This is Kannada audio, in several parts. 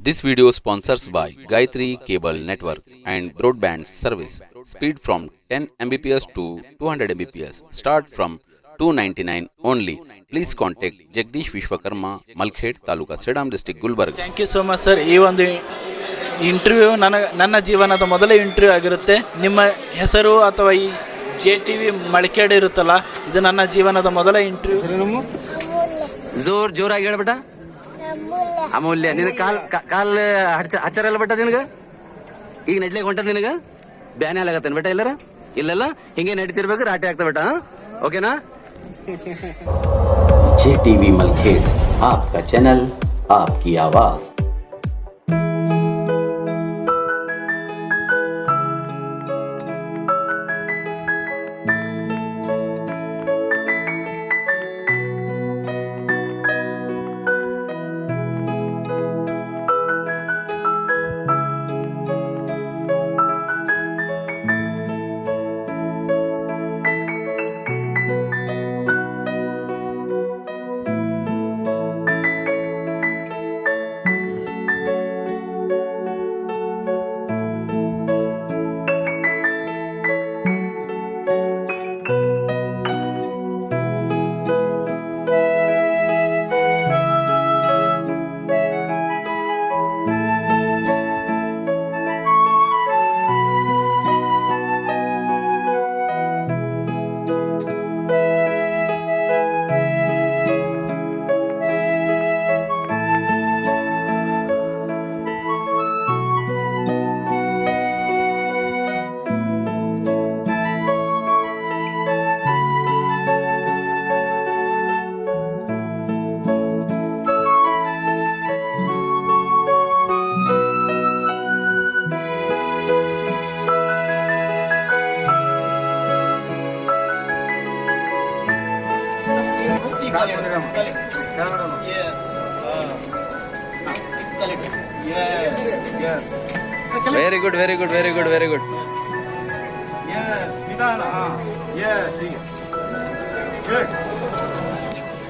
This video sponsors by Gayatri Cable Network and Broadband Service. Speed from 10 Mbps to 200 Mbps. Start from 299 only. Please contact Jagdish Vishwakarma, Malkhed, Taluka, Sedam district, Gulbarga. Thank you so much, sir. ಈ ಒಂದು ಇಂಟರ್ವ್ಯೂ ನನ್ನ ನನ್ನ ಜೀವನದ ಮೊದಲ ಇಂಟರ್ವ್ಯೂ ಆಗಿರುತ್ತೆ ನಿಮ್ಮ ಹೆಸರು ಅಥವಾ ಈ ಜೆ ಟಿ ವಿ ಮಳಿಕೇಡು ಇರುತ್ತಲ್ಲ ಇದು ನನ್ನ ಜೀವನದ ಮೊದಲ ಇಂಟರ್ವ್ಯೂ ಜೋರ್ ಜೋರಾಗಿ ಹೇಳ ಬೇಟ ಅಮೂಲ್ಯ. ನಿನ್ ಕಾಲ್ ಕಾಲ್ ಹಚ್ಚರ ಎಲ್ಲ ಬೇಟ ನಿನಗ? ಈಗ ನಡ್ಲಿಕ್ಕೆ ಹೊಂಟದ ನಿನಗ? ಬ್ಯಾನೆ ಆಗತ್ತೇನ್ ಬೇಟ ಇಲ್ಲರ? ಇಲ್ಲೆಲ್ಲ? ಹಿಂಗೆ ನಡೀತಿರ್ಬೇಕು, ರಾಟಿ ಆಗ್ತಾ ಬೇಟ ಓಕೆನಾ? ಜೆ ಟಿವಿ ಮಲ್ಖೇಡ್, ಆಪ್ಕಾ ಚಾನಲ್ ಆಪ್ಕಿ ಆವಾಜ್. Very good very good very good very good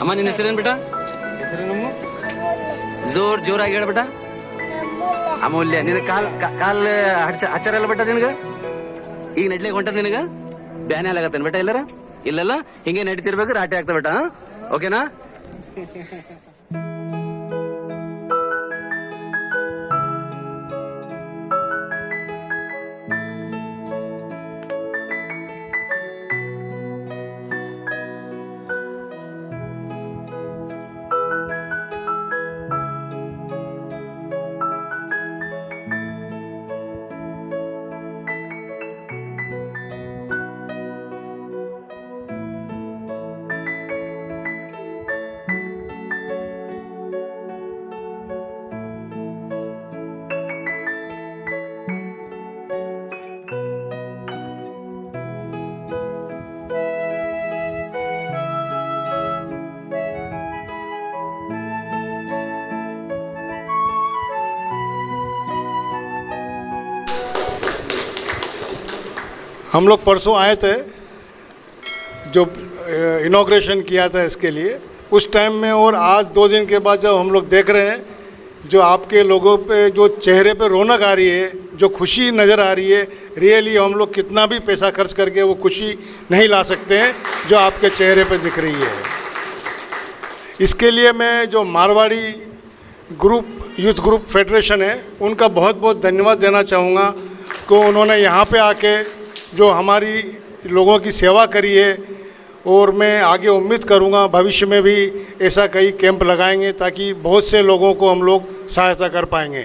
ಅಮ್ಮ ನಿನ್ನ ಹೆಸರೇನು ಬೇಟ ಜೋರ್ ಜೋರಾಗಿ ಹೇಳ ಬೇಟ ಅಮೂಲ್ಯ. ನಿನ್ನ ಕಾಲ್ ಕಾಲ್ ಹಚ್ಚ ಹಚ್ಚರಲ್ಲ ಬೇಟ ನಿನಗ? ಈಗ ನಡ್ಲಿಕ್ಕೆ ಹೊಂಟದ ನಿನಗ? ಬ್ಯಾನೆ ಆಗತ್ತೇನು ಬೇಟ ಎಲ್ಲರ? ಇಲ್ಲಲ್ಲ? ಹಿಂಗೆ ನಡೀತಿರ್ಬೇಕು ರಾಟಿ ಆಗ್ತಾ ಬೇಟ ಓಕೆನಾ हम लोग परसों आए थे, जो इनाग्रेशन किया था इसके लिए। उस टाइम में और आज दो दिन के बाद जब हम लोग देख रहे हैं, जो आपके लोगों पे, जो चेहरे पे रौनक आ रही है, जो खुशी नज़र आ रही है रियली हम लोग कितना भी पैसा खर्च करके वो खुशी नहीं ला सकते हैं, जो आपके चेहरे पे दिख रही है। इसके लिए मैं जो Marwari group youth group federation है, उनका बहुत बहुत धन्यवाद देना चाहूँगा कि उन्होंने यहाँ पे आके जो हमारी लोगों की सेवा करी है, और मैं आगे उम्मीद करूँगा भविष्य में भी ऐसा कई कैंप लगाएँगे ताकि बहुत से लोगों को हम लोग सहायता कर पाएँगे।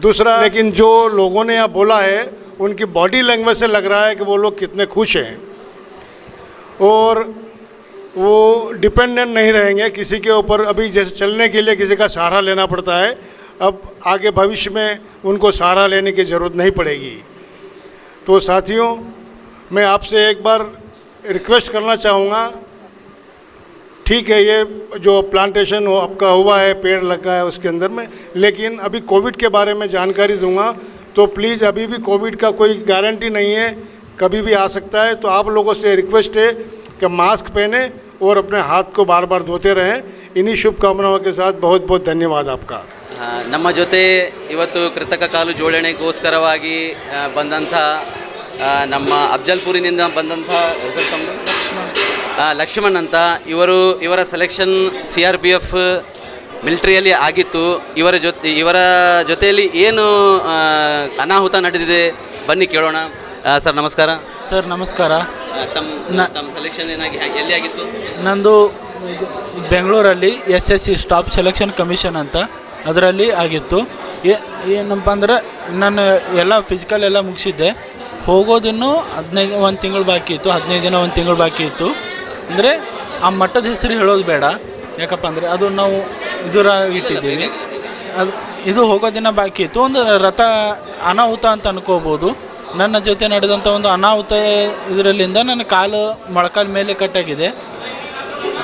दूसरा, लेकिन जो लोगों ने यहाँ बोला है, उनकी बॉडी लैंग्वेज से लग रहा है कि वो लोग कितने खुश हैं। और वो डिपेंडेंट नहीं रहेंगे, किसी के ऊपर अभी जैसे चलने के लिए किसी का सहारा लेना पड़ता है, अब आगे भविष्य में उनको सहारा लेने की ज़रूरत नहीं पड़ेगी। तो साथियों, मैं आपसे एक बार रिक्वेस्ट करना चाहूँगा। ठीक है, ये जो प्लांटेशन हो, आपका हुआ है, पेड़ लगा है उसके अंदर में, लेकिन अभी कोविड के बारे में जानकारी दूँगा। तो प्लीज़ अभी भी कोविड का कोई गारंटी नहीं है, कभी भी आ सकता है तो आप लोगों से रिक्वेस्ट है कि मास्क पहने और अपने हाथ को बार बार धोते रहें इन्हीं शुभकामनाओं के साथ बहुत बहुत धन्यवाद आपका ಆ, ನಮ್ಮ ಜೊತೆ ಇವತ್ತು ಕೃತಕ ಕಾಲು ಜೋಡಣೆಗೋಸ್ಕರವಾಗಿ ಆ, ಬಂದಂಥ ಆ, ನಮ್ಮ ಅಫ್ಜಲ್ಪುರಿನಿಂದ ಬಂದಂಥ ಹೆಸರು ತಮ್ಮದು? ಆ, ಲಕ್ಷ್ಮಣ್ ಅಂತ ಇವರು ಇವರ selection C R P F ಮಿಲಿಟ್ರಿಯಲ್ಲಿ ಆಗಿತ್ತು ಇವರ ಜೊತೆ ಇವರ ಜೊತೆಯಲ್ಲಿ ಏನು ಆ, ಅನಾಹುತ ನಡೆದಿದೆ ಬನ್ನಿ ಕೇಳೋಣ ಆ, ಸರ್ ನಮಸ್ಕಾರ. ಸರ್ ನಮಸ್ಕಾರ. ಆ, ತಮ್ಮ ತಮ್ಮ ಸೆಲೆಕ್ಷನ್ ಏನಾಗಿ ಎಲ್ಲಿ ಆಗಿತ್ತು? ನಂದು ಇದು ಬೆಂಗಳೂರಲ್ಲಿ S S C staff selection commission ಅಂತ ಅದರಲ್ಲಿ ಆಗಿತ್ತು. ಏ ಏನಪ್ಪ ಅಂದ್ರೆ ನಾನು ಎಲ್ಲ ಫಿಸಿಕಲ್ ಎಲ್ಲ ಮುಗಿಸಿದ್ದೆ. ಹೋಗೋದಿನ್ನು ಹದಿನೈದು ಒಂದು ತಿಂಗಳು ಬಾಕಿ ಇತ್ತು ಹದಿನೈದು ದಿನ ಒಂದು ತಿಂಗಳು ಬಾಕಿ ಇತ್ತು. ಅಂದರೆ ಆ ಮಟ್ಟದ ಹೆಸರು ಹೇಳೋದು ಬೇಡ. ಯಾಕಪ್ಪ ಅಂದರೆ ಅದು ನಾವು ಇದರ ಇಟ್ಟಿದ್ದೀವಿ. ಅದು ಇದು ಹೋಗೋದಿನ ಬಾಕಿ ಇತ್ತು. ಒಂದು ರಥ ಅನಾಹುತ ಅಂತ ಅನ್ಕೋಬೋದು. ನನ್ನ ಜೊತೆ ನಡೆದಂಥ ಒಂದು ಅನಾಹುತ ಇದರಲ್ಲಿಂದ ನನ್ನ ಕಾಲು ಮೊಳಕಾಲ ಮೇಲೆ ಕಟ್ಟಾಗಿದೆ.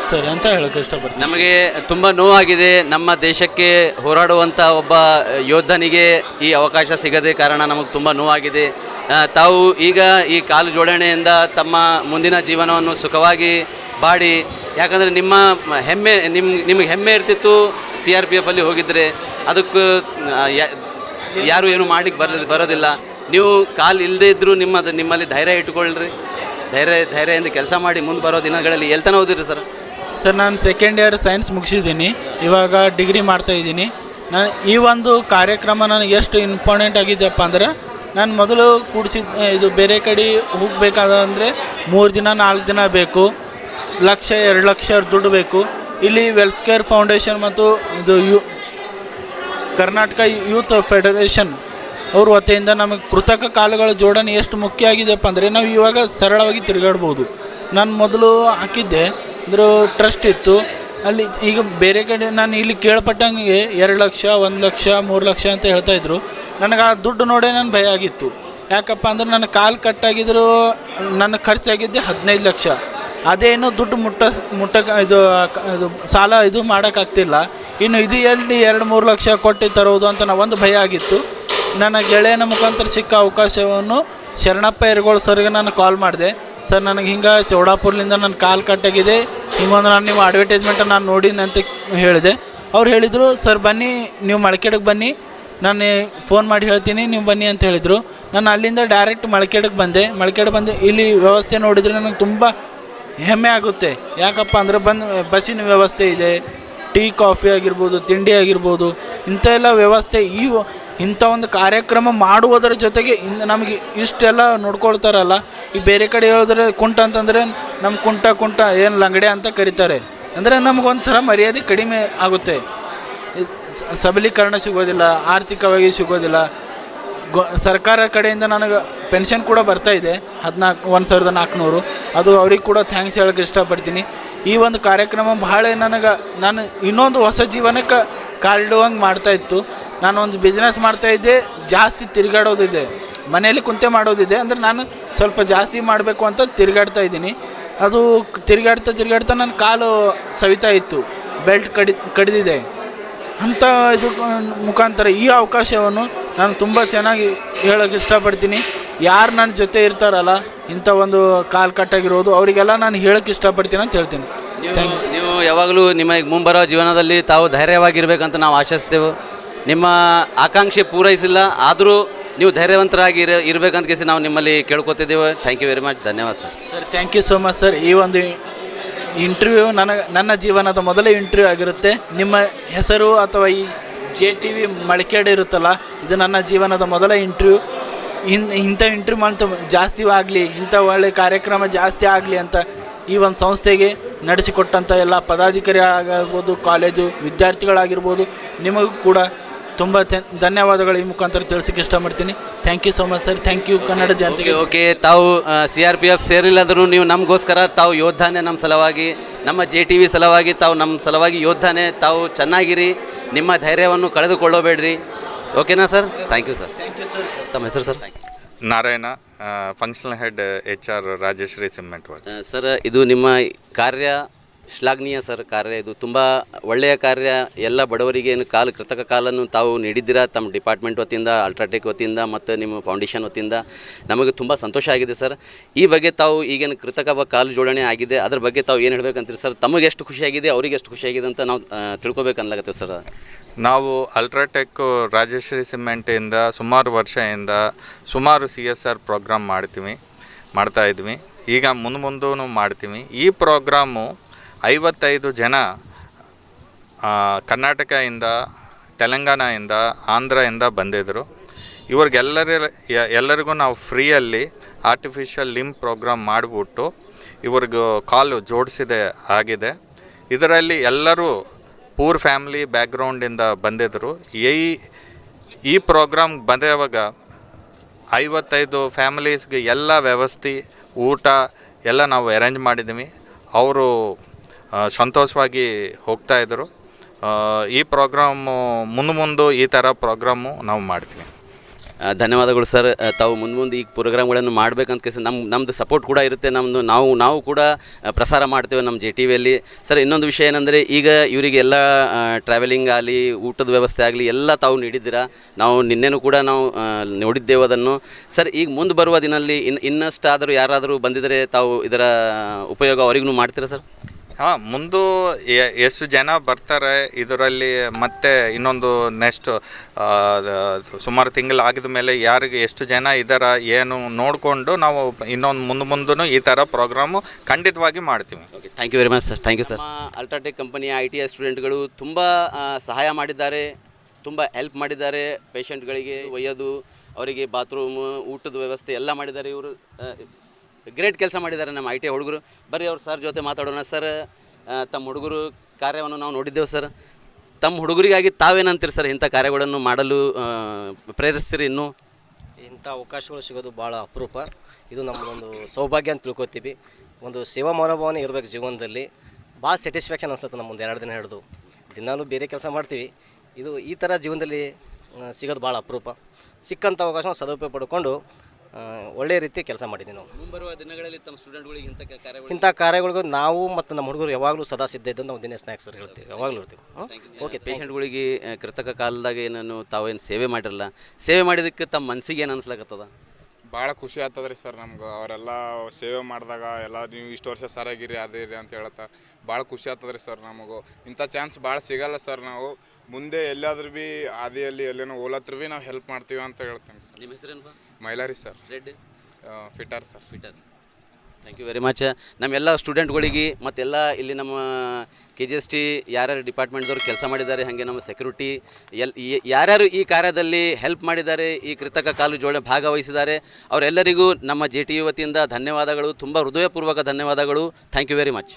ಸರಿ, ಅಂತ ಹೇಳೋಕ್ಕೆ ಇಷ್ಟಪಡ್ತೀನಿ. ನಮಗೆ ತುಂಬ ನೋವಾಗಿದೆ. ನಮ್ಮ ದೇಶಕ್ಕೆ ಹೋರಾಡುವಂಥ ಒಬ್ಬ ಯೋಧನಿಗೆ ಈ ಅವಕಾಶ ಸಿಗದೆ ಕಾರಣ ನಮಗೆ ತುಂಬ ನೋವಾಗಿದೆ. ತಾವು ಈಗ ಈ ಕಾಲು ಜೋಡಣೆಯಿಂದ ತಮ್ಮ ಮುಂದಿನ ಜೀವನವನ್ನು ಸುಖವಾಗಿ ಬಾಡಿ, ಯಾಕಂದರೆ ನಿಮ್ಮ ಹೆಮ್ಮೆ ನಿಮ್ಮ ನಿಮಗೆ ಹೆಮ್ಮೆ ಇರ್ತಿತ್ತು ಸಿ ಆರ್ ಪಿ ಎಫಲ್ಲಿ ಹೋಗಿದ್ದರೆ ಅದಕ್ಕೆ ಯಾರು ಏನು ಮಾಡಲಿಕ್ಕೆ ಬರ ಬರೋದಿಲ್ಲ. ನೀವು ಕಾಲು ಇಲ್ಲದೇ ಇದ್ದರೂ ನಿಮ್ಮದು ನಿಮ್ಮಲ್ಲಿ ಧೈರ್ಯ ಇಟ್ಕೊಳ್ರಿ. ಧೈರ್ಯ, ಧೈರ್ಯದಿಂದ ಕೆಲಸ ಮಾಡಿ ಮುಂದೆ ಬರೋ ದಿನಗಳಲ್ಲಿ ಎಲ್ತನ ಓದಿರಿ ಸರ್? ಸರ್, ನಾನು ಸೆಕೆಂಡ್ ಇಯರ್ ಸೈನ್ಸ್ ಮುಗಿಸಿದ್ದೀನಿ. ಇವಾಗ ಡಿಗ್ರಿ ಮಾಡ್ತಾ ಇದ್ದೀನಿ. ನಾನು ಈ ಒಂದು ಕಾರ್ಯಕ್ರಮ ನನಗೆ ಎಷ್ಟು ಇಂಪಾರ್ಟೆಂಟ್ ಆಗಿದೆಯಪ್ಪ ಅಂದ್ರೆ, ನಾನು ಮೊದಲು ಕೂಡಿಸಿದ ಇದು ಬೇರೆ ಕಡೆ ಹೋಗಬೇಕಾದಂದರೆ ಮೂರು ದಿನ, ನಾಲ್ಕು ದಿನ ಬೇಕು. ಲಕ್ಷ, ಎರಡು ಲಕ್ಷ ದುಡ್ಡು ಬೇಕು. ಇಲ್ಲಿ ವೆಲ್ಫೇರ್ ಫೌಂಡೇಶನ್ ಮತ್ತು ಇದು ಯು, ಕರ್ನಾಟಕ ಯೂತ್ ಫೆಡರೇಷನ್ ಅವ್ರ ವತಿಯಿಂದ ನಮಗೆ ಕೃತಕ ಕಾಲುಗಳ ಜೋಡಣೆ ಎಷ್ಟು ಮುಖ್ಯ ಆಗಿದೆಯಪ್ಪ ಅಂದರೆ ನಾವು ಇವಾಗ ಸರಳವಾಗಿ ತಿರುಗಾಡ್ಬೋದು. ನಾನು ಮೊದಲು ಹಾಕಿದ್ದೆ, ಅಂದ್ರೆ ಟ್ರಸ್ಟ್ ಇತ್ತು. ಅಲ್ಲಿ ಈಗ ಬೇರೆ ಕಡೆ ನಾನು ಇಲ್ಲಿ ಕೇಳ್ಪಟ್ಟಂಗೆ ಎರಡು ಲಕ್ಷ, ಒಂದು ಲಕ್ಷ, ಮೂರು ಲಕ್ಷ ಅಂತ ಹೇಳ್ತಾ ಇದ್ರು. ನನಗೆ ಆ ದುಡ್ಡು ನೋಡೇ ನನ್ನ ಭಯ ಆಗಿತ್ತು. ಯಾಕಪ್ಪ ಅಂದ್ರೆ ನನ್ನ ಕಾಲು ಕಟ್ಟಾಗಿದ್ರು ನನ್ನ ಖರ್ಚಾಗಿದ್ದೆ ಹದಿನೈದು ಲಕ್ಷ. ಅದೇನು ದುಡ್ಡು ಮುಟ್ಟ ಮುಟ್ಟಕ್ಕೆ ಇದು ಇದು ಸಾಲ ಇದು ಮಾಡೋಕ್ಕಾಗ್ತಿಲ್ಲ. ಇನ್ನು ಇದು ಎಲ್ಲಿ ಎರಡು ಮೂರು ಲಕ್ಷ ಕೊಟ್ಟು ತರೋದು ಅಂತ ನಾವು ಒಂದು ಭಯ ಆಗಿತ್ತು. ನನ್ನ ಗೆಳೆಯನ ಮುಖಾಂತರ ಸಿಕ್ಕ ಅವಕಾಶವನ್ನು ಶರಣಪ್ಪ ಎರ್ಗೋಳು ಸರ್ಗೆ ನಾನು ಕಾಲ್ ಮಾಡಿದೆ. ಸರ್, ನನಗೆ ಹಿಂಗೆ ಚೌಡಾಪುರ್ಲಿಂದ ನನ್ನ ಕಾಲು ಕಟ್ಟಾಗಿದೆ ಹಿಂಗೊಂದು ನಾನು ನೀವು ಅಡ್ವರ್ಟೈಸ್ಮೆಂಟ್ ನಾನು ನೋಡಿನ ಅಂತ ಹೇಳಿದೆ. ಅವ್ರು ಹೇಳಿದರು, ಸರ್, ಬನ್ನಿ, ನೀವು ಮಳಕೇಡಕ್ಕೆ ಬನ್ನಿ. ನಾನು ಫೋನ್ ಮಾಡಿ ಹೇಳ್ತೀನಿ, ನೀವು ಬನ್ನಿ ಅಂತ ಹೇಳಿದರು. ನಾನು ಅಲ್ಲಿಂದ ಡೈರೆಕ್ಟ್ ಮಳಕೇಡಕ್ಕೆ ಬಂದೆ. ಮಳಕೇಡ್ ಬಂದು. ಇಲ್ಲಿ ವ್ಯವಸ್ಥೆ ನೋಡಿದರೆ ನನಗೆ ತುಂಬ ಹೆಮ್ಮೆ ಆಗುತ್ತೆ. ಯಾಕಪ್ಪ ಅಂದರೆ ಬಂದು, ಬಸ್ಸಿನ ವ್ಯವಸ್ಥೆ ಇದೆ. ಟೀ, ಕಾಫಿ ಆಗಿರ್ಬೋದು, ತಿಂಡಿ ಆಗಿರ್ಬೋದು ಇಂಥ ಎಲ್ಲ ವ್ಯವಸ್ಥೆ ಈ ಇಂಥ ಒಂದು ಕಾರ್ಯಕ್ರಮ ಮಾಡುವುದರ ಜೊತೆಗೆ ಇನ್ನು ನಮಗೆ ಇಷ್ಟೆಲ್ಲ ನೋಡ್ಕೊಳ್ತಾರಲ್ಲ. ಈ ಬೇರೆ ಕಡೆ ಹೇಳಿದ್ರೆ ಕುಂಟ ಅಂತಂದರೆ ನಮ್ಮ ಕುಂಟ ಕುಂಟ ಏನು ಲಂಗಡೆ ಅಂತ ಕರೀತಾರೆ. ಅಂದರೆ ನಮಗೊಂಥರ ಮರ್ಯಾದೆ ಕಡಿಮೆ ಆಗುತ್ತೆ. ಸಬಲೀಕರಣ ಸಿಗೋದಿಲ್ಲ, ಆರ್ಥಿಕವಾಗಿ ಸಿಗೋದಿಲ್ಲ. ಗೊ ಸರ್ಕಾರ ಕಡೆಯಿಂದ ನನಗೆ ಪೆನ್ಷನ್ ಕೂಡ ಬರ್ತಾ ಇದೆ ಹದಿನಾಲ್ಕು ಒಂದು ಸಾವಿರದ ನಾಲ್ಕುನೂರು ಅದು ಅವ್ರಿಗೆ ಕೂಡ ಥ್ಯಾಂಕ್ಸ್ ಹೇಳೋಕ್ಕೆ ಇಷ್ಟಪಡ್ತೀನಿ. ಈ ಒಂದು ಕಾರ್ಯಕ್ರಮ ಭಾಳ ನನಗೆ, ನಾನು ಇನ್ನೊಂದು ಹೊಸ ಜೀವನಕ್ಕೆ ಕಾಲಿಡುವಂಗೆ ಮಾಡ್ತಾ ನಾನು ಒಂದು ಬಿಸ್ನೆಸ್ ಮಾಡ್ತಾ ಇದ್ದೆ ಜಾಸ್ತಿ ತಿರುಗಾಡೋದಿದೆ. ಮನೆಯಲ್ಲಿ ಕುಂತೆ ಮಾಡೋದಿದೆ ಅಂದರೆ ನಾನು ಸ್ವಲ್ಪ ಜಾಸ್ತಿ ಮಾಡಬೇಕು ಅಂತ ತಿರುಗಾಡ್ತಾ ಇದ್ದೀನಿ. ಅದು ತಿರುಗಾಡ್ತಾ ತಿರುಗಾಡ್ತಾ ನನ್ನ ಕಾಲು ಸವಿತಾ ಇತ್ತು ಬೆಲ್ಟ್ ಕಡಿ ಕಡಿದಿದೆ. ಅಂಥ ಇದು ಮುಖಾಂತರ ಈ ಅವಕಾಶವನ್ನು ನಾನು ತುಂಬ ಚೆನ್ನಾಗಿ ಹೇಳೋಕ್ಕೆ ಇಷ್ಟಪಡ್ತೀನಿ. ಯಾರು ನನ್ನ ಜೊತೆ ಇರ್ತಾರಲ್ಲ ಇಂಥ ಒಂದು ಕಾಲು ಕಟ್ಟಾಗಿರೋದು ಅವರಿಗೆಲ್ಲ ನಾನು ಹೇಳೋಕ್ಕೆ ಇಷ್ಟಪಡ್ತೀನಿ ಅಂತ ಹೇಳ್ತೀನಿ. ನೀವು ನೀವು ಯಾವಾಗಲೂ ನಿಮಗೆ ಮುಂಬರೋ ಜೀವನದಲ್ಲಿ ತಾವು ಧೈರ್ಯವಾಗಿರಬೇಕಂತ ನಾವು ಆಶಿಸ್ತೇವೆ. ನಿಮ್ಮ ಆಕಾಂಕ್ಷೆ ಪೂರೈಸಿಲ್ಲ, ಆದರೂ ನೀವು ಧೈರ್ಯವಂತರಾಗಿ ಇರ, ಇರಬೇಕಂತ ಕೇಸಿ ನಾವು ನಿಮ್ಮಲ್ಲಿ ಕೇಳ್ಕೊತಿದ್ದೇವೆ. ಥ್ಯಾಂಕ್ ಯು ವೆರಿ ಮಚ್ ಧನ್ಯವಾದ sir. Sir thank you so much sir ಈ ಒಂದು ಇಂಟರ್ವ್ಯೂ ನನಗೆ ನನ್ನ ಜೀವನದ ಮೊದಲ ಇಂಟರ್ವ್ಯೂ ಆಗಿರುತ್ತೆ. ನಿಮ್ಮ ಹೆಸರು ಅಥವಾ ಈ ಜೆ ಟಿ ವಿ ಮಳಿಕೇಡು ಇರುತ್ತಲ್ಲ, ಇದು ನನ್ನ ಜೀವನದ ಮೊದಲ ಇಂಟರ್ವ್ಯೂ ಇನ್, ಇಂಥ ಇಂಟರ್ವ್ಯೂ ಅಂತ ಜಾಸ್ತಿ ಆಗಲಿ, ಇಂಥ ಒಳ್ಳೆ ಕಾರ್ಯಕ್ರಮ ಜಾಸ್ತಿ ಆಗಲಿ ಅಂತ ಈ ಒಂದು ಸಂಸ್ಥೆಗೆ ನಡೆಸಿಕೊಟ್ಟಂಥ ಎಲ್ಲ ಪದಾಧಿಕಾರಿ ಆಗಿರ್ಬೋದು ಕಾಲೇಜು ವಿದ್ಯಾರ್ಥಿಗಳಾಗಿರ್ಬೋದು, ನಿಮಗೂ ಕೂಡ ತುಂಬ ಧನ್ಯವಾದಗಳು ಈ ಮುಖಾಂತರ ತಿಳಿಸಕ್ಕೆ ಇಷ್ಟಪಡ್ತೀನಿ. Thank you so much sir thank you Kannada ಜನತೆಗೆ ಓಕೆ ತಾವು ಸಿ ಆರ್ ಪಿ ಎಫ್ ಸೇರಿಲ್ಲದರೂ ನೀವು ನಮಗೋಸ್ಕರ ತಾವು ಯೋಧಾನೆ ನಮ್ಮ ಸಲುವಾಗಿ ನಮ್ಮ ಜೆ ಟಿ ವಿ ಸಲುವಾಗಿ ತಾವು ನಮ್ಮ ಸಲುವಾಗಿ ಯೋಧಾನೆ ತಾವು ಚೆನ್ನಾಗಿರಿ ನಿಮ್ಮ ಧೈರ್ಯವನ್ನು ಕಳೆದುಕೊಳ್ಳಬೇಡ್ರಿ. ಓಕೆನಾ ಸರ್ ಥ್ಯಾಂಕ್ ಯು ಸರ್ ತಮ್ಮ ಹೆಸರು sir Narayana functional head H R Rajeshwari cement sir ಇದು ನಿಮ್ಮ ಕಾರ್ಯ ಶ್ಲಾಘನೀಯ ಸರ್ ಕಾರ್ಯ ಇದು. ತುಂಬ ಒಳ್ಳೆಯ ಕಾರ್ಯ. ಎಲ್ಲ ಬಡವರಿಗೆ ಏನು ಕಾಲು, ಕೃತಕ ಕಾಲನ್ನು ತಾವು ನೀಡಿದ್ದೀರಾ? ತಮ್ಮ ಡಿಪಾರ್ಟ್ಮೆಂಟ್ ವತಿಯಿಂದ, ಅಲ್ಟ್ರಾಟೆಕ್ ವತಿಯಿಂದ ಮತ್ತು ನಿಮ್ಮ ಫೌಂಡೇಶನ್ ವತಿಯಿಂದ. ನಮಗೆ ತುಂಬ ಸಂತೋಷ ಆಗಿದೆ ಸರ್. ಈ ಬಗ್ಗೆ ತಾವು ಈಗೇನು ಕೃತಕ ಕಾಲು ಜೋಡಣೆ ಆಗಿದೆ. ಅದ್ರ ಬಗ್ಗೆ ತಾವು ಏನು ಹೇಳಬೇಕಂತೀರಿ ಸರ್? ತಮಗೆ ಎಷ್ಟು ಖುಷಿಯಾಗಿದೆ ಅವರಿಗೆ ಎಷ್ಟು ಖುಷಿಯಾಗಿದೆ ಅಂತ ನಾವು ತಿಳ್ಕೊಬೇಕು ಸರ್. ನಾವು ಅಲ್ಟ್ರಾಟೆಕ್ ರಾಜೇಶ್ವರಿ ಸಿಮೆಂಟಿಂದ ಸುಮಾರು ವರ್ಷದಿಂದ ಸುಮಾರು ಸಿ ಎಸ್ ಆರ್ ಪ್ರೋಗ್ರಾಮ್ ಮಾಡ್ತೀವಿ ಮಾಡ್ತಾಯಿದ್ವಿ ಈಗ ಮುಂದೆ ಮುಂದೂ ಮಾಡ್ತೀವಿ. ಈ ಪ್ರೋಗ್ರಾಮು ಐವತ್ತೈದು ಜನ ಆ, ಕರ್ನಾಟಕದಿಂದ ತೆಲಂಗಾಣದಿಂದ ಆಂಧ್ರದಿಂದ ಬಂದಿದ್ದರು ಇವ್ರಿಗೆಲ್ಲರ ಎಲ್ಲರಿಗೂ ನಾವು ಫ್ರೀಯಲ್ಲಿ ಆರ್ಟಿಫಿಷಿಯಲ್ ಲಿಂಬ್ ಪ್ರೋಗ್ರಾಮ್ ಮಾಡಿಬಿಟ್ಟು ಇವ್ರಿಗೂ ಕಾಲು ಜೋಡಿಸಿದೆ ಆಗಿದೆ. ಇದರಲ್ಲಿ ಎಲ್ಲರೂ ಪೂರ್ ಫ್ಯಾಮಿಲಿ ಬ್ಯಾಕ್ಗ್ರೌಂಡಿಂದ ಬಂದಿದ್ದರು ಈ ಈ ಪ್ರೋಗ್ರಾಮ್ ಬಂದಿರುವಾಗ ಐವತ್ತೈದು ಫ್ಯಾಮಿಲೀಸ್ಗೆ ಎಲ್ಲ ವ್ಯವಸ್ಥೆ ಊಟ ಎಲ್ಲ ನಾವು ಅರೇಂಜ್ ಮಾಡಿದ್ದೀವಿ ಅವರು ಸಂತೋಷವಾಗಿ ಹೋಗ್ತಾ ಇದ್ದರು. ಈ ಪ್ರೋಗ್ರಾಮು ಮುಂದೆ ಮುಂದೆ ಈ ಥರ ಪ್ರೋಗ್ರಾಮು ನಾವು ಮಾಡ್ತೀವಿ. ಧನ್ಯವಾದಗಳು ಸರ್. ತಾವು ಮುಂದೆ ಮುಂದೆ ಈ ಪ್ರೋಗ್ರಾಮ್ಗಳನ್ನು ಮಾಡಬೇಕಂತ ಕೇಸ ನಮ್ಮ ನಮ್ಮದು ಸಪೋರ್ಟ್ ಕೂಡ ಇರುತ್ತೆ. ನಮ್ಮದು ನಾವು ನಾವು ಕೂಡ ಪ್ರಸಾರ ಮಾಡ್ತೇವೆ ನಮ್ಮ ಜೆ ಟಿ ವಿಯಲ್ಲಿ. ಸರ್, ಇನ್ನೊಂದು ವಿಷಯ ಏನಂದರೆ ಈಗ ಇವರಿಗೆಲ್ಲ ಟ್ರಾವೆಲಿಂಗ್ ಆಗಲಿ, ಊಟದ ವ್ಯವಸ್ಥೆ ಆಗಲಿ ಎಲ್ಲ ತಾವು ನೀಡಿದ್ದೀರಾ? ನಾವು ನಿನ್ನೆನೂ ಕೂಡ ನಾವು ನೋಡಿದ್ದೇವೆ ಅದನ್ನು. ಸರ್, ಈಗ ಮುಂದೆ ಬರುವ ದಿನಲ್ಲಿ ಇನ್ನು ಇನ್ನಷ್ಟಾದರೂ ಯಾರಾದರೂ ಬಂದಿದ್ದರೆ ತಾವು ಇದರ ಉಪಯೋಗ ಅವರಿಗೂ ಮಾಡ್ತೀರಾ ಸರ್? ಹಾಂ ಮುಂದೆ ಎಷ್ಟು ಜನ ಬರ್ತಾರೆ ಇದರಲ್ಲಿ ಮತ್ತೆ ಇನ್ನೊಂದು ನೆಕ್ಸ್ಟ್ ಸುಮಾರು ತಿಂಗಳು ಆಗಿದ ಮೇಲೆ ಯಾರಿಗೆ ಎಷ್ಟು ಜನ ಇದರ ಏನು ನೋಡಿಕೊಂಡು ನಾವು ಇನ್ನೊಂದು ಮುಂದೆ ಮುಂದೂ ಈ ಥರ ಪ್ರೋಗ್ರಾಮು ಖಂಡಿತವಾಗಿ ಮಾಡ್ತೀವಿ. Okay thank you very much sir thank you sir UltraTech ಕಂಪನಿಯ ಐ ಟಿ ಐ ಸ್ಟೂಡೆಂಟ್ಗಳು ತುಂಬ ಸಹಾಯ ಮಾಡಿದ್ದಾರೆ ತುಂಬ ಹೆಲ್ಪ್ ಮಾಡಿದ್ದಾರೆ ಪೇಷಂಟ್ಗಳಿಗೆ ಒಯ್ಯೋದು ಅವರಿಗೆ ಬಾತ್ರೂಮ್ ಊಟದ ವ್ಯವಸ್ಥೆ ಎಲ್ಲ ಮಾಡಿದ್ದಾರೆ ಇವರು ಗ್ರೇಟ್ ಕೆಲಸ ಮಾಡಿದ್ದಾರೆ ನಮ್ಮ ಐ ಟಿ ಹುಡುಗರು. ಬರೀ ಅವ್ರು ಸರ್ ಜೊತೆ ಮಾತಾಡೋಣ. ಸರ್ ತಮ್ಮ ಹುಡುಗರು ಕಾರ್ಯವನ್ನು ನಾವು ನೋಡಿದ್ದೇವೆ ಸರ್. ತಮ್ಮ ಹುಡುಗರಿಗಾಗಿ ತಾವೇನಂತೀರಿ ಸರ್ ಇಂಥ ಕಾರ್ಯಗಳನ್ನು ಮಾಡಲು ಪ್ರೇರಿಸ್ತೀರಿ ಇನ್ನೂ? ಇಂಥ ಅವಕಾಶಗಳು ಸಿಗೋದು ಭಾಳ ಅಪರೂಪ. ಇದು ನಮ್ಮದೊಂದು ಸೌಭಾಗ್ಯ ಅಂತ ತಿಳ್ಕೊತೀವಿ. ಒಂದು ಸೇವಾ ಮನೋಭಾವನೆ ಇರಬೇಕು ಜೀವನದಲ್ಲಿ. ಭಾಳ ಸ್ಯಾಟಿಸ್ಫ್ಯಾಕ್ಷನ್ ಅನಿಸ್ತದೆ ನಮ್ಮ ಒಂದು ಎರಡು ದಿನ ಹಿಡಿದು. ದಿನಾಲೂ ಬೇರೆ ಕೆಲಸ ಮಾಡ್ತೀವಿ. ಇದು ಈ ಥರ ಜೀವನದಲ್ಲಿ ಸಿಗೋದು ಭಾಳ ಅಪರೂಪ. ಸಿಕ್ಕಂಥ ಅವಕಾಶ ಸದುಪಯೋಗ ಪಡ್ಕೊಂಡು ಒಳ್ಳೆಯ ರೀತಿ ಕೆಲಸ ಮಾಡಿದ್ದೀವಿ ನಾವು ಮುಂಬರುವ ದಿನಗಳಲ್ಲಿ ತಮ್ಮ ಸ್ಟೂಡೆಂಟ್ಗಳಿಗೆ ಇಂಥ ಕಾರ್ಯಗಳು ಇಂಥ ಕಾರ್ಯಗಳಿಗೂ ನಾವು ಮತ್ತು ನಮ್ಮ ಹುಡುಗರು ಯಾವಾಗಲೂ ಸದಾ ಸಿದ್ಧ ಇದ್ದು ನಾವು ದಿನೇಶ್ ನಾಯಕ್ ಸರ್ ಹೇಳ್ತೀವಿ ಯಾವಾಗಲೂ ಇರ್ತೀವಿ. ಓಕೆ ಪೇಷಂಟ್ಗಳಿಗೆ ಕೃತಕ ಕಾಲದಾಗ ಏನನ್ನು ತಾವೇನು ಸೇವೆ ಮಾಡಿರಲ್ಲ? ಸೇವೆ ಮಾಡಿದ್ದಕ್ಕೆ ತಮ್ಮ ಮನಸ್ಸಿಗೆ ಏನು ಅನ್ಸ್ಲಾಕತ್ತದ? ಭಾಳ ಖುಷಿ ಆಗ್ತದ್ರಿ ಸರ್ ನಮ್ಗೆ. ಅವರೆಲ್ಲ ಸೇವೆ ಮಾಡಿದಾಗ ಎಲ್ಲ ನೀವು ಇಷ್ಟು ವರ್ಷ ಸರಾಗಿರಿ ಅದೇ ಇರಿ ಅಂತ ಹೇಳ್ತಾ ಭಾಳ ಖುಷಿ ಆಗ್ತದ್ರಿ ಸರ್ ನಮಗೂ. ಇಂಥ ಚಾನ್ಸ್ ಭಾಳ ಸಿಗಲ್ಲ ಸರ್ ನಾವು. ಮುಂದೆ ಎಲ್ಲಾದ್ರೂ ಭೀ ಆದಿಯಲ್ಲಿ ಎಲ್ಲೇನೋ ಓಲತ್ರ ಭೀ ನಾವು ಹೆಲ್ಪ್ ಮಾಡ್ತೀವಿ ಅಂತ ಹೇಳ್ತೇನೆ ಸರ್. ನಿಮ್ಮ ಹೆಸರೇನು Mylari sir. Red fitter sir. Fitter thank you very much ನಮ್ಮೆಲ್ಲ ಸ್ಟೂಡೆಂಟ್ಗಳಿಗೆ ಮತ್ತೆಲ್ಲ ಇಲ್ಲಿ ನಮ್ಮ ಕೆ ಜಿ ಎಸ್ ಟಿ ಯಾರ್ಯಾರು ಡಿಪಾರ್ಟ್ಮೆಂಟ್ದವ್ರು ಕೆಲಸ ಮಾಡಿದ್ದಾರೆ, ಹಾಗೆ ನಮ್ಮ ಸೆಕ್ಯೂರಿಟಿ ಎಲ್ ಯಾರ್ಯಾರು ಈ ಕಾರ್ಯದಲ್ಲಿ ಹೆಲ್ಪ್ ಮಾಡಿದ್ದಾರೆ, ಈ ಕೃತಕ ಕಾಲು ಜೋಡಣೆ ಭಾಗವಹಿಸಿದ್ದಾರೆ, ಅವರೆಲ್ಲರಿಗೂ ನಮ್ಮ ಜೆ ಟಿ ಯು ವತಿಯಿಂದ ಧನ್ಯವಾದಗಳು. ತುಂಬ ಹೃದಯಪೂರ್ವಕ ಧನ್ಯವಾದಗಳು. Thank you very much